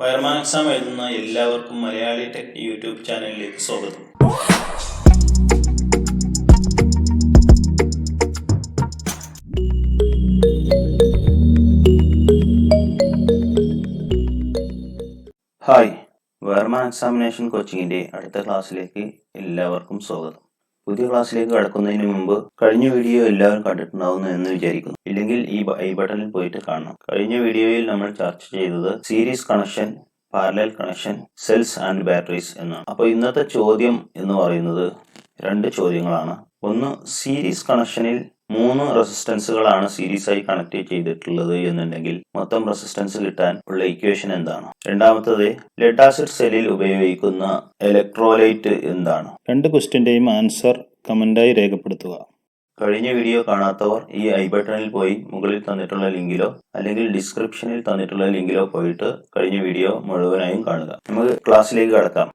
Wireman exam എഴുതുന്ന എല്ലാവർക്കും Malayali tech YouTube ചാനലിലേക്ക് സ്വാഗതം. ഹായ് വയർമാൻ എക്സാമിനേഷൻ കോച്ചിങ്ങിന്റെ അടുത്ത ക്ലാസ്സിലേക്ക് എല്ലാവർക്കും സ്വാഗതം. പുതിയ ക്ലാസ്സിലേക്ക് കടക്കുന്നതിന് മുമ്പ് കഴിഞ്ഞ വീഡിയോ എല്ലാവരും കണ്ടിട്ടുണ്ടാവുന്നു എന്ന് വിചാരിക്കുന്നു. ഇല്ലെങ്കിൽ ഈ ഐ ബട്ടണിൽ പോയിട്ട് കാണണം. കഴിഞ്ഞ വീഡിയോയിൽ നമ്മൾ ചർച്ച ചെയ്തത് series connection parallel connection cells and batteries എന്നാണ്. അപ്പോൾ ഇന്നത്തെ ചോദ്യം എന്ന് പറയുന്നത് രണ്ട് ചോദ്യങ്ങളാണ്. ഒന്ന് സീരീസ് കണക്ഷനിൽ മൂന്ന് റെസിസ്റ്റൻസുകളാണ് സീരീസ് ആയി കണക്ട് ചെയ്തിട്ടുള്ളത് എന്നുണ്ടെങ്കിൽ മൊത്തം റെസിസ്റ്റൻസ് കിട്ടാൻ ഉള്ള ഇക്വേഷൻ എന്താണ്? രണ്ടാമത്തത് ലെഡ് ആസിഡ് സെല്ലിൽ ഉപയോഗിക്കുന്ന ഇലക്ട്രോലൈറ്റ് എന്താണ്? രണ്ട് ക്വസ്റ്റ്യന്റെയും ആൻസർ കമന്റായി രേഖപ്പെടുത്തുക. കഴിഞ്ഞ വീഡിയോ കാണാത്തവർ ഈ ഐ ബട്ടണിൽ പോയി മുകളിൽ തന്നിട്ടുള്ള ലിങ്കിലോ അല്ലെങ്കിൽ ഡിസ്ക്രിപ്ഷനിൽ തന്നിട്ടുള്ള ലിങ്കിലോ പോയിട്ട് കഴിഞ്ഞ വീഡിയോ മുഴുവനായും കാണുക. നമുക്ക് ക്ലാസ്സിലേക്ക് കടക്കാം.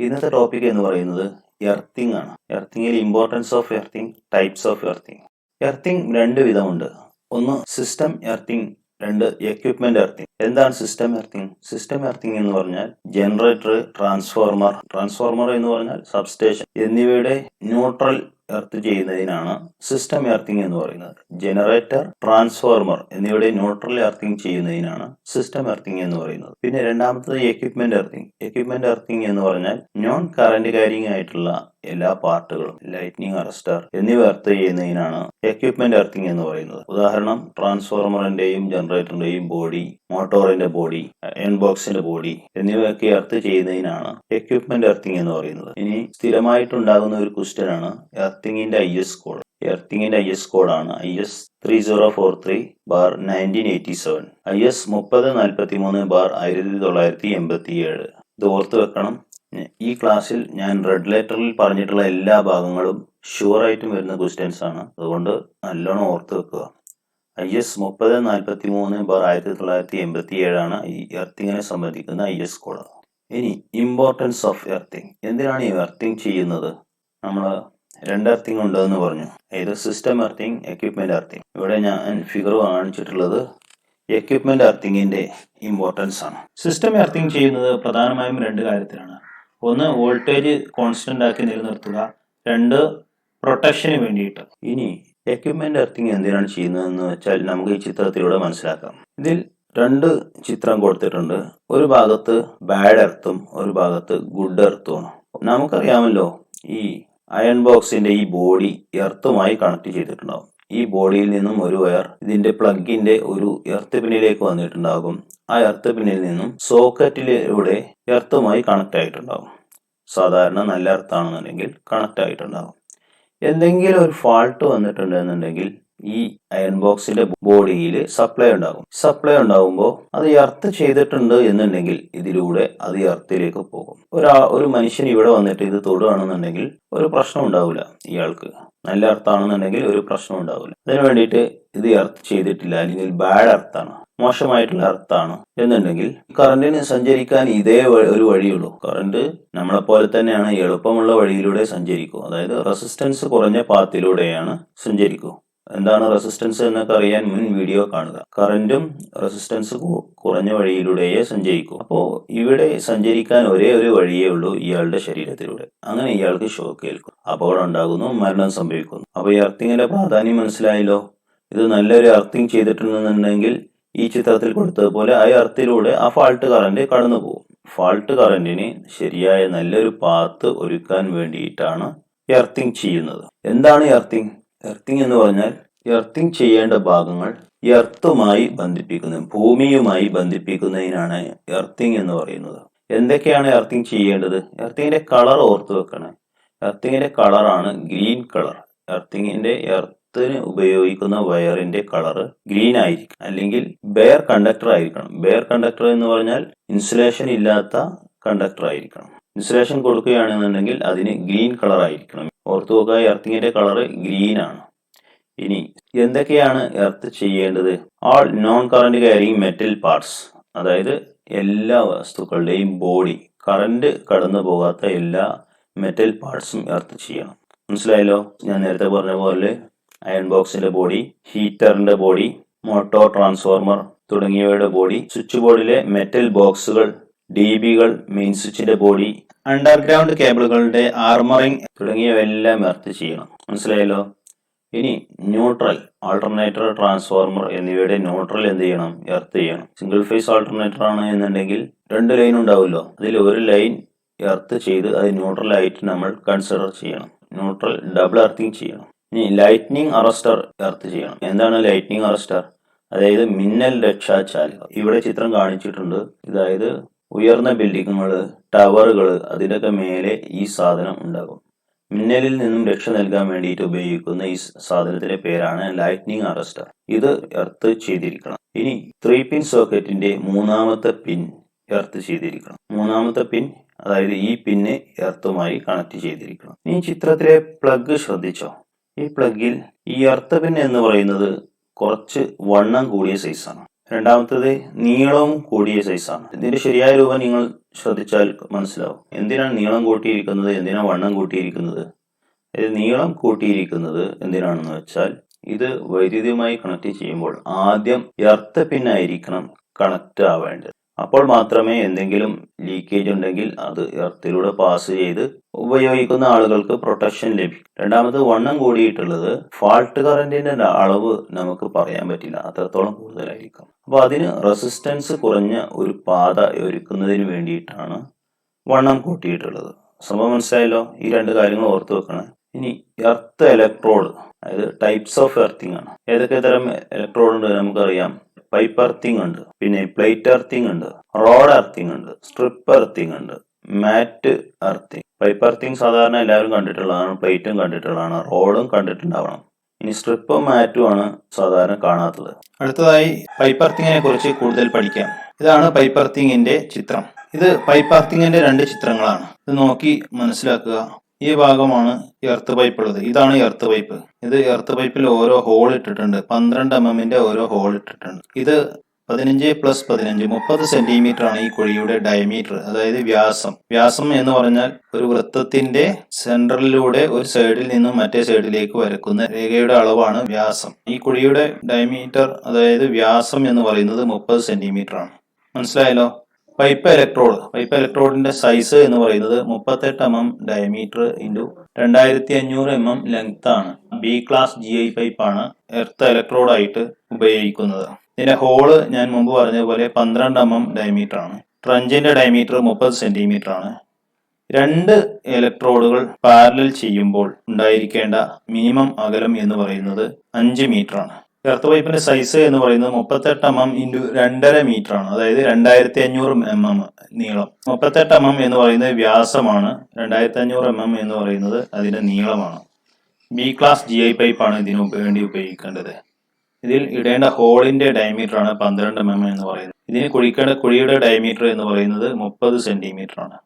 ഇന്നത്തെ ടോപ്പിക് എന്ന് പറയുന്നത് എർത്തിങ് ആണ്. എർത്തിങ്ങിൽ importance of earthing types of earthing earthing രണ്ട് വിധമുണ്ട്. ഒന്ന് സിസ്റ്റം എർത്തിങ് രണ്ട് എക്യുപ്മെന്റ് എർത്തിങ്. എന്താണ് സിസ്റ്റം എർത്തിങ്? സിസ്റ്റം എർത്തിങ് എന്ന് പറഞ്ഞാൽ ജനറേറ്റർ ട്രാൻസ്ഫോർമർ ട്രാൻസ്ഫോർമർ എന്ന് പറഞ്ഞാൽ സബ്സ്റ്റേഷൻ എന്നിവയുടെ ന്യൂട്രൽ എർത്ത് ചെയ്യുന്നതിനാണ് സിസ്റ്റം എർത്തിങ് എന്ന് പറയുന്നത്. ജനറേറ്റർ ട്രാൻസ്ഫോർമർ എന്നിവയുടെ ന്യൂട്രൽ എർത്തിങ് ചെയ്യുന്നതിനാണ് സിസ്റ്റം എർത്തിങ് എന്ന് പറയുന്നത്. പിന്നെ രണ്ടാമത്തത് എക്യുപ്മെന്റ് എർത്തിങ്. എക്യുപ്മെന്റ് എർത്തിങ് എന്ന് പറഞ്ഞാൽ നോൺ കറന്റ് കാരിങ് ആയിട്ടുള്ള എല്ലാ പാർട്ടുകളും ലൈറ്റ്നിങ് അറസ്റ്റർ എന്നിവ എർത്ത് ചെയ്യുന്നതിനാണ് എക്വിപ്മെന്റ് എർത്തിങ് എന്ന് പറയുന്നത്. ഉദാഹരണം ട്രാൻസ്ഫോർമറിന്റെയും ജനറേറ്ററിന്റെയും ബോഡി മോട്ടോറിന്റെ ബോഡി എൺബോക്സിന്റെ ബോഡി എന്നിവയൊക്കെ എർത്ത് ചെയ്യുന്നതിനാണ് എക്വിപ്മെന്റ് എർത്തിങ് എന്ന് പറയുന്നത്. ഇനി സ്ഥിരമായിട്ടുണ്ടാകുന്ന ഒരു ക്വസ്റ്റ്യൻ ആണ് എർത്തിങ്ങിന്റെ ഐ എസ് കോഡ് എർത്തിങ്ങിന്റെ ഐ എസ് കോഡാണ് I S three zero four three bar nineteen eighty seven I S മുപ്പത് നാൽപ്പത്തി മൂന്ന് ബാർ ആയിരത്തി തൊള്ളായിരത്തി എൺപത്തി ഏഴ് ഇത് ഓർത്ത് വെക്കണം. ഈ ക്ലാസ്സിൽ ഞാൻ റെഡ് ലെറ്ററിൽ പറഞ്ഞിട്ടുള്ള എല്ലാ ഭാഗങ്ങളും ഷുവർ ആയിട്ടും വരുന്ന ക്വസ്റ്റ്യൻസ് ആണ്. അതുകൊണ്ട് നല്ലോണം ഓർത്ത് വെക്കുക. ഐ എസ് മുപ്പത് നാൽപ്പത്തി മൂന്ന് ബാർ ആയിരത്തി തൊള്ളായിരത്തി എൺപത്തി ഏഴാണ് ഈ എർത്തിങ്ങിനെ സംബന്ധിക്കുന്ന ഐ എസ് കോഡ് ഇനി ഇമ്പോർട്ടൻസ് ഓഫ് എർത്തിങ് എന്തിനാണ് ഈ എർത്തിങ് ചെയ്യുന്നത്? നമ്മൾ രണ്ട് എർത്തിങ് ഉണ്ടെന്ന് പറഞ്ഞു. ഏത്? സിസ്റ്റം എർത്തിങ് എക്യുപ്മെന്റ് എർത്തിങ് ഇവിടെ ഞാൻ ഫിഗർ കാണിച്ചിട്ടുള്ളത് എക്യുപ്മെന്റ് എർത്തിങ്ങിന്റെ ഇമ്പോർട്ടൻസ് ആണ്. സിസ്റ്റം എർത്തിങ് ചെയ്യുന്നത് പ്രധാനമായും രണ്ട് കാര്യത്തിലാണ്. ഒന്ന് വോൾട്ടേജ് കോൺസ്റ്റന്റ് ആക്കി നിലനിർത്തുക. രണ്ട് പ്രൊട്ടക്ഷന് വേണ്ടിയിട്ട്. ഇനി എക്യുപ്മെന്റ് എർത്തിങ് എന്തിനാണ് ചെയ്യുന്നതെന്ന് വെച്ചാൽ നമുക്ക് ഈ ചിത്രത്തിലൂടെ മനസ്സിലാക്കാം. ഇതിൽ രണ്ട് ചിത്രം കൊടുത്തിട്ടുണ്ട്. ഒരു ഭാഗത്ത് ബാഡ് എർത്തും ഒരു ഭാഗത്ത് ഗുഡ് എർത്തുമാണ് നമുക്കറിയാമല്ലോ ഈ അയൺ ബോക്സിന്റെ ഈ ബോഡി എർത്തുമായി കണക്ട് ചെയ്തിട്ടുണ്ടാവും. ഈ ബോഡിയിൽ നിന്നും ഒരു വയർ ഇതിന്റെ പ്ലഗിന്റെ ഒരു എർത്ത് പിന്നിലേക്ക് വന്നിട്ടുണ്ടാകും. ആ എർത്ത് പിന്നിൽ നിന്നും സോക്കറ്റിലൂടെ എർത്തുമായി കണക്ട് ആയിട്ടുണ്ടാകും. സാധാരണ നല്ല എർത്താണെന്നുണ്ടെങ്കിൽ കണക്ട് ആയിട്ടുണ്ടാകും. എന്തെങ്കിലും ഒരു ഫാൾട്ട് വന്നിട്ടുണ്ടെന്നുണ്ടെങ്കിൽ ഈ അയൺ ബോക്സിന്റെ ബോഡിയിൽ സപ്ലൈ ഉണ്ടാകും. സപ്ലൈ ഉണ്ടാകുമ്പോൾ അത് എർത്ത് ചെയ്തിട്ടുണ്ട് എന്നുണ്ടെങ്കിൽ ഇതിലൂടെ അത് എർത്തിലേക്ക് പോകും. ഒരാ ഒരു മനുഷ്യൻ ഇവിടെ വന്നിട്ട് ഇത് തൊടുകയാണെന്നുണ്ടെങ്കിൽ ഒരു പ്രശ്നം ഉണ്ടാവില്ല ഇയാൾക്ക്. നല്ല അർത്ഥമാണെന്നുണ്ടെങ്കിൽ ഒരു പ്രശ്നം ഉണ്ടാവില്ല. അതിന് വേണ്ടിയിട്ട് ഇത് അർത്ഥ ചെയ്തിട്ടില്ല. അല്ലെങ്കിൽ ബാഡ് അർത്ഥമാണ്. മോശമായിട്ടുള്ള അർത്ഥമാണ്. എന്നുണ്ടെങ്കിൽ കറണ്ടിന് സഞ്ചരിക്കാൻ ഇതേ ഒരു വഴിയുള്ളൂ കറണ്ട് നമ്മളെ പോലെ തന്നെയാണ് എളുപ്പമുള്ള വഴിയിലൂടെ സഞ്ചരിക്കും അതായത് റെസിസ്റ്റൻസ് കുറഞ്ഞ പാത്തിലൂടെയാണ് സഞ്ചരിക്കൂ എന്താണ് റെസിസ്റ്റൻസ് എന്നൊക്കെ അറിയാൻ മുൻ വീഡിയോ കാണുക. കറന്റും റെസിസ്റ്റൻസ് കുറഞ്ഞ വഴിയിലൂടെയേ സഞ്ചരിക്കൂ. അപ്പോൾ ഇവിടെ സഞ്ചരിക്കാൻ ഒരേ ഒരു വഴിയേ ഉള്ളൂ ഇയാളുടെ ശരീരത്തിലൂടെ. അങ്ങനെ ഇയാൾക്ക് ഷോക്ക് ഏൽക്കും. അപകടം ഉണ്ടാകുന്നു മരണം സംഭവിക്കുന്നു. അപ്പോൾ ഈ അർത്തിങ്ങിന്റെ പ്രാധാന്യം മനസ്സിലായല്ലോ? ഇത് നല്ലൊരു അർത്തിങ് ചെയ്തിട്ടുണ്ടെന്നുണ്ടെങ്കിൽ ഈ ചിത്രത്തിൽ കൊടുത്തതുപോലെ ആ അർത്തിലൂടെ ആ ഫാൾട്ട് കറന്റ് കടന്നു പോകും. ഫാൾട്ട് കറന്റിന് ശരിയായ നല്ലൊരു പാത്ത് ഒരുക്കാൻ വേണ്ടിയിട്ടാണ് എർത്തിങ് ചെയ്യുന്നത്. എന്താണ് എർത്തിങ് എർത്തിങ് എന്ന് പറഞ്ഞാൽ എർത്തിങ് ചെയ്യേണ്ട ഭാഗങ്ങൾ എർത്തുമായി ബന്ധിപ്പിക്കുന്ന ഭൂമിയുമായി ബന്ധിപ്പിക്കുന്നതിനാണ് എർത്തിങ് എന്ന് പറയുന്നത്. എന്തൊക്കെയാണ് എർത്തിങ് ചെയ്യേണ്ടത്? എർത്തിങ്ങിന്റെ കളർ ഓർത്ത് വെക്കണേ. എർത്തിങ്ങിന്റെ കളറാണ് ഗ്രീൻ കളർ എർത്തിങ്ങിന്റെ എർത്തിന് ഉപയോഗിക്കുന്ന വയറിന്റെ കളർ ഗ്രീൻ ആയിരിക്കും. അല്ലെങ്കിൽ ബെയർ കണ്ടക്ടർ ആയിരിക്കണം. ബെയർ കണ്ടക്ടർ എന്ന് പറഞ്ഞാൽ ഇൻസുലേഷൻ ഇല്ലാത്ത കണ്ടക്ടർ ആയിരിക്കണം. ഇൻസുലേഷൻ കൊടുക്കുകയാണെന്നുണ്ടെങ്കിൽ അതിന് ഗ്രീൻ കളർ ആയിരിക്കണം. ഓർത്തു നോക്കുക എർത്തിങ്ങിന്റെ കളർ ഗ്രീൻ ആണ്. ഇനി എന്തൊക്കെയാണ് എർത്ത് ചെയ്യേണ്ടത്? All non current carrying metal parts അതായത് എല്ലാ വസ്തുക്കളുടെയും ബോഡി കറണ്ട് കടന്നു പോകാത്ത എല്ലാ മെറ്റൽ പാർട്സും എർത്ത് ചെയ്യണം. മനസ്സിലായല്ലോ? ഞാൻ നേരത്തെ പറഞ്ഞ പോലെ അയൺ ബോക്സിന്റെ ബോഡി ഹീറ്ററിന്റെ ബോഡി മോട്ടോർ ട്രാൻസ്ഫോർമർ തുടങ്ങിയവയുടെ ബോഡി സ്വിച്ച് ബോർഡിലെ മെറ്റൽ ബോക്സുകൾ ഡി ബികൾ മെയിൻ സ്വിച്ചിന്റെ ബോഡി അണ്ടർഗ്രൗണ്ട് കേബിളുകളുടെ ആർമറിംഗ് തുടങ്ങിയവയെല്ലാം എർത്ത് ചെയ്യണം. മനസ്സിലായല്ലോ? ഇനി ന്യൂട്രൽ ആൾട്ടർനേറ്റർ ട്രാൻസ്ഫോർമർ എന്നിവയുടെ ന്യൂട്രൽ എന്ത് ചെയ്യണം? എർത്ത് ചെയ്യണം. സിംഗിൾ ഫേസ് ആൾട്ടർനേറ്റർ ആണ് എന്നുണ്ടെങ്കിൽ രണ്ട് ലൈൻ ഉണ്ടാവുമല്ലോ. അതിൽ ഒരു ലൈൻ എർത്ത് ചെയ്ത് അത് ന്യൂട്രൽ ആയിട്ട് നമ്മൾ കൺസിഡർ ചെയ്യണം. ന്യൂട്രൽ ഡബിൾ എർത്തിങ് ചെയ്യണം. ഇനി ലൈറ്റ്നിങ് അറസ്റ്റർ എർത്ത് ചെയ്യണം. എന്താണ് ലൈറ്റ്നിങ് അറസ്റ്റർ അതായത് മിന്നൽ രക്ഷാചാലകം. ഇവിടെ ചിത്രം കാണിച്ചിട്ടുണ്ട്. അതായത് ഉയർന്ന ബിൽഡിങ്ങുകൾ ടവറുകൾ അതിന്റെയൊക്കെ മേലെ ഈ സാധനം ഉണ്ടാകും. മിന്നലിൽ നിന്നും രക്ഷ നൽകാൻ വേണ്ടിയിട്ട് ഉപയോഗിക്കുന്ന ഈ സാധനത്തിന്റെ പേരാണ് ലൈറ്റ്നിങ് അറസ്റ്റർ ഇത് എർത്ത് ചെയ്തിരിക്കണം. ഇനി ത്രീ പിൻ സോക്കറ്റിന്റെ മൂന്നാമത്തെ പിൻ എർത്ത് ചെയ്തിരിക്കണം. മൂന്നാമത്തെ പിൻ അതായത് ഈ പിന്ന് എർത്തുമായി കണക്ട് ചെയ്തിരിക്കണം. ഈ ചിത്രത്തിലെ പ്ലഗ് ശ്രദ്ധിച്ചോ? ഈ പ്ലഗിൽ ഈ എർത്ത് പിൻ എന്ന് പറയുന്നത് കുറച്ച് വണ്ണം കൂടിയ സൈസാണ് രണ്ടാമത്തത് നീളവും കൂടിയ സൈസാണ് ഇതിന്റെ ശരിയായ രൂപം നിങ്ങൾ ശ്രദ്ധിച്ചാൽ മനസ്സിലാവും. എന്തിനാണ് നീളം കൂട്ടിയിരിക്കുന്നത്? എന്തിനാണ് വണ്ണം കൂട്ടിയിരിക്കുന്നത്? ഇത് നീളം കൂട്ടിയിരിക്കുന്നത് എന്തിനാണെന്ന് വെച്ചാൽ ഇത് വൈദ്യുതിയുമായി കണക്ട് ചെയ്യുമ്പോൾ ആദ്യം എർത്ത് പിന്നായിരിക്കണം കണക്ട് ആവേണ്ടത്. അപ്പോൾ മാത്രമേ എന്തെങ്കിലും ലീക്കേജ് ഉണ്ടെങ്കിൽ അത് എർത്തിലൂടെ പാസ് ചെയ്ത് ഉപയോഗിക്കുന്ന ആളുകൾക്ക് പ്രൊട്ടക്ഷൻ ലഭിക്കും. രണ്ടാമത് വണ്ണം കൂടിയിട്ടുള്ളത് ഫാൾട്ട് കറന്റിന്റെ അളവ് നമുക്ക് പറയാൻ പറ്റില്ല. അത്രത്തോളം കൂടുതലായിരിക്കും. അപ്പോൾ അതിന് റെസിസ്റ്റൻസ് കുറഞ്ഞ ഒരു പാത ഒരുക്കുന്നതിന് വേണ്ടിയിട്ടാണ് വണ്ണം കൂട്ടിയിട്ടുള്ളത്. സംഭവം മനസ്സിലായല്ലോ? ഈ രണ്ട് കാര്യങ്ങൾ ഓർത്ത് വെക്കണേ. ഇനി എർത്ത് ഇലക്ട്രോഡ് അതായത് ടൈപ്സ് ഓഫ് എർത്തിങ് ആണ്. ഏതൊക്കെ തരം ഇലക്ട്രോഡ് ഉണ്ട് നമുക്കറിയാം. പൈപ്പ് എർത്തിങ് ഉണ്ട്. പിന്നെ പ്ലേറ്റ് എർത്തിങ് ഉണ്ട്. റോഡ് എർത്തിങ് ഉണ്ട്. സ്ട്രിപ്പ് എർത്തിങ് ഉണ്ട്. മാറ്റ് എർത്തിങ് പൈപ്പ് എർത്തിങ് സാധാരണ എല്ലാവരും കണ്ടിട്ടുള്ളതാണ് പ്ലേറ്റും കണ്ടിട്ടുള്ളതാണ് റോഡും കണ്ടിട്ടുണ്ടാവണം. ഇനി സ്ട്രിപ്പും മാറ്റും ആണ് സാധാരണ കാണാത്തത്. അടുത്തതായി പൈപ്പ് എർത്തിങ്ങിനെ കുറിച്ച് കൂടുതൽ പഠിക്കാം. ഇതാണ് പൈപ്പ് എർത്തിങ്ങിന്റെ ചിത്രം. ഇത് പൈപ്പ് എർത്തിങ്ങിന്റെ രണ്ട് ചിത്രങ്ങളാണ്. ഇത് നോക്കി മനസ്സിലാക്കുക. ഈ ഭാഗമാണ് എർത്ത് പൈപ്പ് ഉള്ളത്. ഇതാണ് എർത്ത് പൈപ്പ് ഇത് എർത്ത് പൈപ്പിൽ ഓരോ ഹോൾ ഇട്ടിട്ടുണ്ട്. പന്ത്രണ്ട് എം എമ്മിന്റെ ഓരോ ഹോൾ ഇട്ടിട്ടുണ്ട്. ഇത് പതിനഞ്ച് പ്ലസ് പതിനഞ്ച് മുപ്പത് സെന്റിമീറ്റർ ആണ് ഈ കുഴിയുടെ ഡയമീറ്റർ അതായത് വ്യാസം. വ്യാസം എന്ന് പറഞ്ഞാൽ ഒരു വൃത്തത്തിന്റെ സെന്ററിലൂടെ ഒരു സൈഡിൽ നിന്നും മറ്റേ സൈഡിലേക്ക് വരക്കുന്ന രേഖയുടെ അളവാണ് വ്യാസം. ഈ കുഴിയുടെ ഡയമീറ്റർ അതായത് വ്യാസം എന്ന് പറയുന്നത് മുപ്പത് സെന്റിമീറ്റർ ആണ്. മനസ്സിലായല്ലോ? പൈപ്പ് ഇലക്ട്രോഡ് പൈപ്പ് ഇലക്ട്രോഡിന്റെ സൈസ് എന്ന് പറയുന്നത് മുപ്പത്തെട്ട് എം എം ഡയമീറ്റർ ഇന്റു രണ്ടായിരത്തി അഞ്ഞൂറ് എം എം ലെങ്ത് ആണ്. ബി ക്ലാസ് ജി ഐ പൈപ്പാണ് എർത്ത് ഇലക്ട്രോഡായിട്ട് ഉപയോഗിക്കുന്നത്. ഇതിന്റെ ഹോൾ ഞാൻ മുമ്പ് പറഞ്ഞതുപോലെ പോലെ പന്ത്രണ്ട് എം എം ഡയമീറ്റർ ആണ്. ട്രഞ്ചിന്റെ ഡയമീറ്റർ മുപ്പത് സെന്റിമീറ്റർ ആണ്. രണ്ട് ഇലക്ട്രോഡുകൾ പാരലൽ ചെയ്യുമ്പോൾ ഉണ്ടായിരിക്കേണ്ട മിനിമം അകലം എന്ന് പറയുന്നത് അഞ്ച് മീറ്റർ ആണ്. എർത്ത് പൈപ്പിന്റെ സൈസ് എന്ന് പറയുന്നത് മുപ്പത്തെട്ട് എം എം ഇന്റു രണ്ടര മീറ്റർ ആണ്. അതായത് രണ്ടായിരത്തി അഞ്ഞൂറ് എം എം നീളം. മുപ്പത്തെട്ട് എം എം എന്ന് പറയുന്നത് വ്യാസമാണ്. രണ്ടായിരത്തി അഞ്ഞൂറ് എം എം എന്ന് പറയുന്നത് അതിന്റെ നീളമാണ്. ബി ക്ലാസ് ജി ഐ പൈപ്പാണ് ഇതിന് വേണ്ടി ഉപയോഗിക്കേണ്ടത്. ഇതിൽ ഇടേണ്ട ഹോളിന്റെ ഡയമീറ്റർ ആണ് പന്ത്രണ്ട് എം എം എന്ന് പറയുന്നത്. ഇതിന് കുഴിക്കേണ്ട കുഴിയുടെ ഡയമീറ്റർ എന്ന് പറയുന്നത് മുപ്പത് സെന്റിമീറ്റർ ആണ്.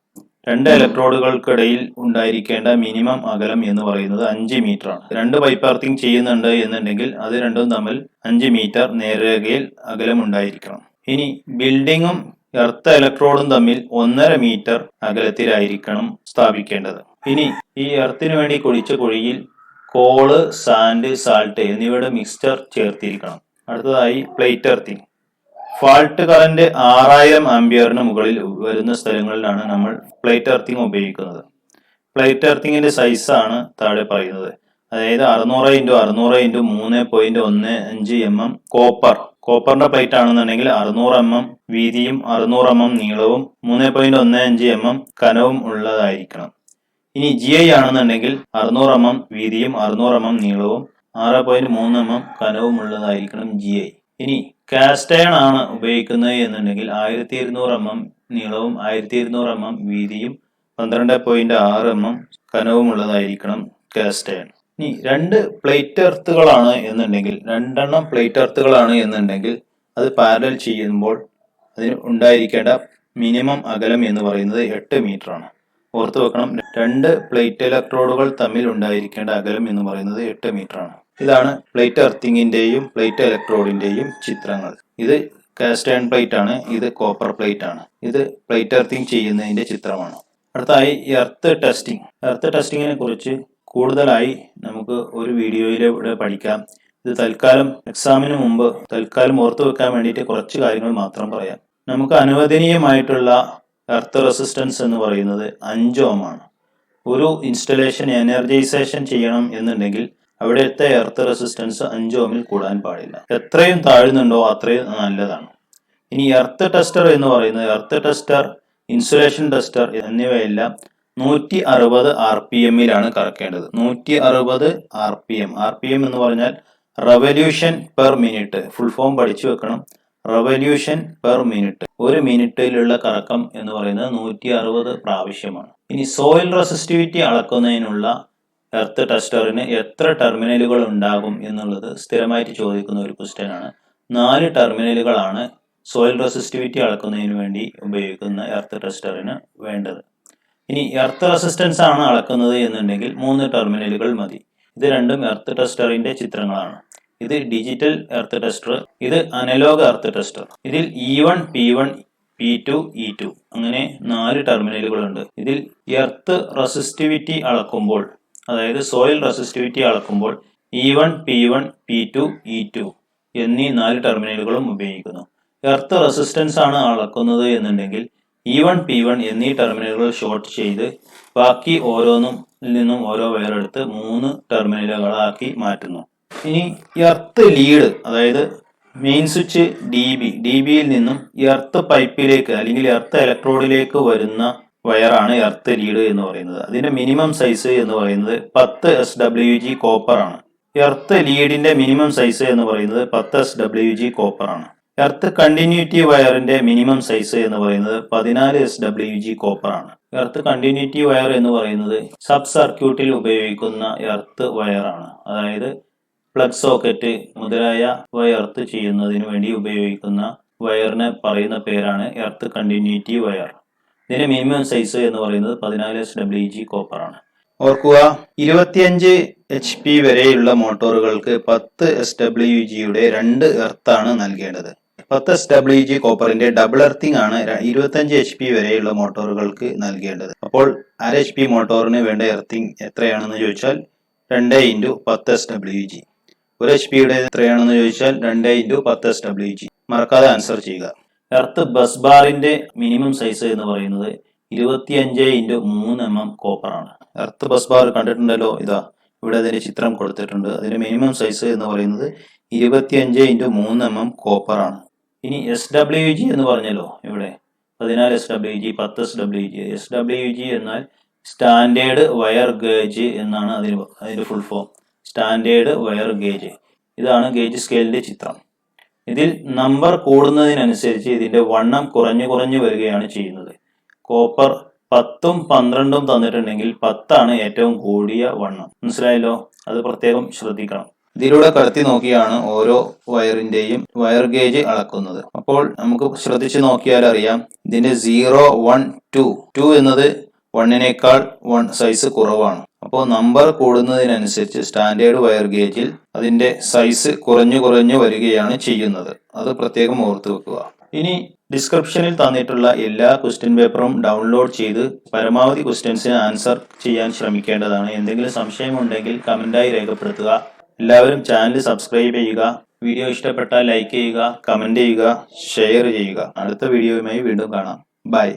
രണ്ട് ഇലക്ട്രോഡുകൾക്കിടയിൽ ഉണ്ടായിരിക്കേണ്ട മിനിമം അകലം എന്ന് പറയുന്നത് അഞ്ച് മീറ്റർ ആണ് രണ്ട് പൈപ്പ് അർത്തിങ് ചെയ്യുന്നുണ്ട് എന്നുണ്ടെങ്കിൽ അത് രണ്ടും തമ്മിൽ അഞ്ച് മീറ്റർ നേരേഖയിൽ അകലം ഉണ്ടായിരിക്കണം. ഇനി ബിൽഡിങ്ങും എർത്ത് ഇലക്ട്രോഡും തമ്മിൽ ഒന്നര മീറ്റർ അകലത്തിലായിരിക്കണം സ്ഥാപിക്കേണ്ടത്. ഇനി ഈ എർത്തിനു വേണ്ടി കുഴിച്ച കുഴിയിൽ കോൾ സാൻഡ് സാൾട്ട് എന്നിവയുടെ മിക്സ്ചർ ചേർത്തിരിക്കണം. അടുത്തതായി പ്ലേറ്റ് എർത്തിങ് ഫാൾട്ട് കറന്റ് ആറായിരം ആംബിയറിന് മുകളിൽ വരുന്ന സ്ഥലങ്ങളിലാണ് നമ്മൾ പ്ലേറ്റ് എർത്തിങ് ഉപയോഗിക്കുന്നത്. പ്ലേറ്റ് എർത്തിങ്ങിന്റെ സൈസ് ആണ് താഴെ പറയുന്നത്. അതായത് അറുന്നൂറ് ഇന്റു അറുന്നൂറ് ഇന്റു മൂന്ന് പോയിന്റ് ഒന്ന് അഞ്ച് എം എം കോപ്പർ കോപ്പറിന്റെ പ്ലേറ്റ് ആണെന്നുണ്ടെങ്കിൽ അറുന്നൂറ് എം എം വീതിയും അറുന്നൂറ് എം എം നീളവും മൂന്ന് പോയിന്റ് ഒന്ന് അഞ്ച് എം എം കനവും ഉള്ളതായിരിക്കണം. ഇനി ജി ഐ ആണെന്നുണ്ടെങ്കിൽ അറുന്നൂറ് എം എം വീതിയും അറുന്നൂറ് എം എം നീളവും ആറ് പോയിന്റ് മൂന്ന് എം എം കനവും ഉള്ളതായിരിക്കണം ജി ഐ ഇനി കാസ്റ്റേൺ ആണ് ഉപയോഗിക്കുന്നത് എന്നുണ്ടെങ്കിൽ ആയിരത്തി ഇരുന്നൂറ് എം എം നീളവും ആയിരത്തി ഇരുന്നൂറ് എം എം വീതിയും പന്ത്രണ്ട് പോയിന്റ് ആറ് എം എം കനവും ഉള്ളതായിരിക്കണം കാസ്റ്റേൺ ഇനി രണ്ട് പ്ലേറ്റ് എർത്തുകളാണ് എന്നുണ്ടെങ്കിൽ രണ്ടെണ്ണം പ്ലേറ്റ് എർത്തുകളാണ് എന്നുണ്ടെങ്കിൽ അത് പാരൽ ചെയ്യുമ്പോൾ അതിന് ഉണ്ടായിരിക്കേണ്ട മിനിമം അകലം എന്ന് പറയുന്നത് എട്ട് മീറ്റർ ആണ്. ഓർത്തു വെക്കണം രണ്ട് പ്ലേറ്റ് ഇലക്ട്രോഡുകൾ തമ്മിൽ ഉണ്ടായിരിക്കേണ്ട അകലം എന്ന് പറയുന്നത് എട്ട് മീറ്റർ ആണ്. ഇതാണ് പ്ലേറ്റ് എർത്തിങ്ങിന്റെയും പ്ലേറ്റ് ഇലക്ട്രോഡിന്റെയും ചിത്രങ്ങൾ. ഇത് കാസ്റ്റേൺ പ്ലേറ്റ് ആണ് ഇത് കോപ്പർ പ്ലേറ്റ് ആണ്. ഇത് പ്ലേറ്റ് എർത്തിങ് ചെയ്യുന്നതിന്റെ ചിത്രമാണ്. അടുത്തായി എർത്ത് ടെസ്റ്റിംഗ് എർത്ത് ടെസ്റ്റിങ്ങിനെ കുറിച്ച് കൂടുതലായി നമുക്ക് ഒരു വീഡിയോയിലൂടെ പഠിക്കാം. ഇത് തൽക്കാലം എക്സാമിന് മുമ്പ് തൽക്കാലം ഓർത്തു വെക്കാൻ വേണ്ടിയിട്ട് കുറച്ച് കാര്യങ്ങൾ മാത്രം പറയാം. നമുക്ക് അനുവദനീയമായിട്ടുള്ള എർത്ത് റെസിസ്റ്റൻസ് എന്ന് പറയുന്നത് അഞ്ച് ആണ്. ഒരു ഇൻസ്റ്റലേഷൻ എനർജൈസേഷൻ ചെയ്യണം എന്നുണ്ടെങ്കിൽ അവിടുത്തെ എർത്ത് റെസിസ്റ്റൻസ് അഞ്ച് ഓമിൽ കൂടാൻ പാടില്ല. എത്രയും താഴ്ന്നുണ്ടോ അത്രയും നല്ലതാണ്. ഇനി എർത്ത് ടെസ്റ്റർ എന്ന് പറയുന്നത് എർത്ത് ടെസ്റ്റർ ഇൻസുലേഷൻ ടെസ്റ്റർ എന്നിവയെല്ലാം നൂറ്റി അറുപത് ആർ പി എമ്മിലാണ് കറക്കേണ്ടത്. നൂറ്റി അറുപത് R P M R P M എന്ന് പറഞ്ഞാൽ revolution per minute. Full form പഠിച്ചു വെക്കണം. Revolution per minute. ഒരു മിനിറ്റിലുള്ള കറക്കം എന്ന് പറയുന്നത് നൂറ്റി അറുപത് പ്രാവശ്യമാണ്. ഇനി സോയിൽ റെസിസ്റ്റിവിറ്റി അളക്കുന്നതിനുള്ള എർത്ത് ടെസ്റ്ററിന് എത്ര ടെർമിനലുകൾ ഉണ്ടാകും എന്നുള്ളത് സ്ഥിരമായിട്ട് ചോദിക്കുന്ന ഒരു ക്വസ്റ്റ്യൻ ആണ്. നാല് ടെർമിനലുകളാണ് സോയിൽ റെസിസ്റ്റിവിറ്റി അളക്കുന്നതിന് വേണ്ടി ഉപയോഗിക്കുന്ന എർത്ത് ടെസ്റ്ററിന് വേണ്ടത്. ഇനി എർത്ത് റെസിസ്റ്റൻസ് ആണ് അളക്കുന്നത് എന്നുണ്ടെങ്കിൽ മൂന്ന് ടെർമിനലുകൾ മതി. ഇത് രണ്ടും എർത്ത് ടെസ്റ്ററിന്റെ ചിത്രങ്ങളാണ്. ഇത് ഡിജിറ്റൽ എർത്ത് ടെസ്റ്റർ ഇത് അനലോഗ് എർത്ത് ടെസ്റ്റർ ഇതിൽ E one P one P two E two അങ്ങനെ നാല് ടെർമിനലുകളുണ്ട് ഇതിൽ എർത്ത് റെസിസ്റ്റിവിറ്റി അളക്കുമ്പോൾ അതായത് സോയിൽ റെസിസ്റ്റിവിറ്റി അളക്കുമ്പോൾ E one P one P two E two എന്നീ നാല് ടെർമിനലുകളും ഉപയോഗിക്കുന്നു. എർത്ത് റെസിസ്റ്റൻസ് ആണ് അളക്കുന്നത് എന്നുണ്ടെങ്കിൽ ഇ വൺ പി വൺ എന്നീ ടെർമിനലുകൾ ഷോർട്ട് ചെയ്ത് ബാക്കി ഓരോന്നും നിന്നും ഓരോ വയറെടുത്ത് മൂന്ന് ടെർമിനലുകളാക്കി മാറ്റുന്നു. ഇനി എർത്ത് ലീഡ് അതായത് main switch D B D ബിയിൽ നിന്നും എർത്ത് പൈപ്പിലേക്ക് അല്ലെങ്കിൽ എർത്ത് ഇലക്ട്രോഡിലേക്ക് വരുന്ന വയറാണ് എർത്ത് ലീഡ് എന്ന് പറയുന്നത്. അതിന്റെ മിനിമം സൈസ് എന്ന് പറയുന്നത് പത്ത് എസ് ഡബ്ല്യു ജി കോപ്പർ ആണ്. എർത്ത് ലീഡിന്റെ മിനിമം സൈസ് എന്ന് പറയുന്നത് പത്ത് എസ് ഡബ്ല്യു ജി കോപ്പർ ആണ്. എർത്ത് കണ്ടിന്യൂറ്റി വയറിന്റെ മിനിമം സൈസ് എന്ന് പറയുന്നത് പതിനാല് എസ് ഡബ്ല്യു ജി കോപ്പർ ആണ്. എർത്ത് കണ്ടിന്യൂറ്റി വയർ എന്ന് പറയുന്നത് സബ് സർക്യൂട്ടിൽ ഉപയോഗിക്കുന്ന എർത്ത് വയറാണ് അതായത് പ്ലഗ് സോക്കറ്റ് മുതലായവ എർത്ത് ചെയ്യുന്നതിന് വേണ്ടി ഉപയോഗിക്കുന്ന വയറിനെ പറയുന്ന പേരാണ് എർത്ത് കണ്ടിന്യൂറ്റി വയർ. ഇതിന്റെ മിനിമം സൈസ് എന്ന് പറയുന്നത് പതിനാല് എസ് ഡബ്ല്യു ജി കോപ്പർ ആണ്. ഓർക്കുക ഇരുപത്തിയഞ്ച് എച്ച് പി വരെയുള്ള മോട്ടോറുകൾക്ക് പത്ത് എസ് ഡബ്ല്യു ജിയുടെ രണ്ട് എർത്താണ് നൽകേണ്ടത്. പത്ത് എസ് ഡബ്ല്യു ജി കോപ്പറിന്റെ ഡബിൾ എർത്തിങ് ആണ് ഇരുപത്തിയഞ്ച് എച്ച് പി വരെയുള്ള മോട്ടോറുകൾക്ക് നൽകേണ്ടത്. അപ്പോൾ അര എച്ച് പി മോട്ടോറിന് വേണ്ട എർത്തിങ് എത്രയാണെന്ന് ചോദിച്ചാൽ രണ്ട് ഇന്റു പത്ത് എസ് ഡബ്ല്യു ജി ഒരു എച്ച് പിയുടെ എത്രയാണെന്ന് ചോദിച്ചാൽ രണ്ട് ഇന്റു പത്ത് എസ് ഡബ്ല്യു ജി മറക്കാതെ ആൻസർ ചെയ്യുക. Earth bus bar minimum size എന്ന് പറയുന്നത് ഇരുപത്തിയഞ്ച് ഇന്റു മൂന്ന് എം എം കോപ്പർ ആണ്. എർത്ത് ബസ് ബാർ കണ്ടിട്ടുണ്ടല്ലോ ഇതാ. ഇവിടെ അതിന്റെ ചിത്രം കൊടുത്തിട്ടുണ്ട്. അതിന്റെ മിനിമം സൈസ് എന്ന് പറയുന്നത് ഇരുപത്തിയഞ്ച് ഇന്റു മൂന്ന് എം എം കോപ്പർ ആണ്. ഇനി എസ് ഡബ്ല്യു ജി എന്ന് പറഞ്ഞല്ലോ ഇവിടെ. പതിനാല് എസ് ഡബ്ല്യു ജി പത്ത് S W G S W G എന്നാൽ സ്റ്റാൻഡേർഡ് വയർ ഗേജ് എന്നാണ് അതിന് അതിന്റെ full form. Standard wire gauge. ഇതാണ് ഗേജ് സ്കെയിലിന്റെ ചിത്രം. ഇതിൽ നമ്പർ കൂടുന്നതിനനുസരിച്ച് ഇതിന്റെ വണ്ണം കുറഞ്ഞു കുറഞ്ഞു വരികയാണ് ചെയ്യുന്നത്. കോപ്പർ പത്തും പന്ത്രണ്ടും തന്നിട്ടുണ്ടെങ്കിൽ പത്താണ് ഏറ്റവും കൂടിയ വണ്ണം. മനസ്സിലായല്ലോ? അത് പ്രത്യേകം ശ്രദ്ധിക്കണം. ഇതിലൂടെ കടത്തി നോക്കിയാണ് ഓരോ വയറിന്റെയും വയർ ഗേജ് അളക്കുന്നത്. അപ്പോൾ നമുക്ക് ശ്രദ്ധിച്ചു നോക്കിയാൽ അറിയാം ഇതിന്റെ സീറോ വൺ ടു ടു എന്നത് വണ്ണിനേക്കാൾ വൺ സൈസ് കുറവാണ്. അപ്പോൾ നമ്പർ കൂടുന്നതിനനുസരിച്ച് സ്റ്റാൻഡേർഡ് വയർ ഗേജിൽ അതിന്റെ സൈസ് കുറഞ്ഞു കുറഞ്ഞു വരികയാണ് ചെയ്യുന്നത്. അത് പ്രത്യേകം ഓർത്തു വെക്കുക. ഇനി ഡിസ്ക്രിപ്ഷനിൽ തന്നിട്ടുള്ള എല്ലാ ക്വസ്റ്റ്യൻ പേപ്പറും ഡൗൺലോഡ് ചെയ്ത് പരമാവധി ക്വസ്റ്റ്യൻസിന് ആൻസർ ചെയ്യാൻ ശ്രമിക്കേണ്ടതാണ്. എന്തെങ്കിലും സംശയമുണ്ടെങ്കിൽ കമന്റായി രേഖപ്പെടുത്തുക. എല്ലാവരും ചാനൽ സബ്സ്ക്രൈബ് ചെയ്യുക. വീഡിയോ ഇഷ്ടപ്പെട്ടാൽ ലൈക്ക് ചെയ്യുക കമന്റ് ചെയ്യുക ഷെയർ ചെയ്യുക. അടുത്ത വീഡിയോയുമായി വീണ്ടും കാണാം. ബൈ.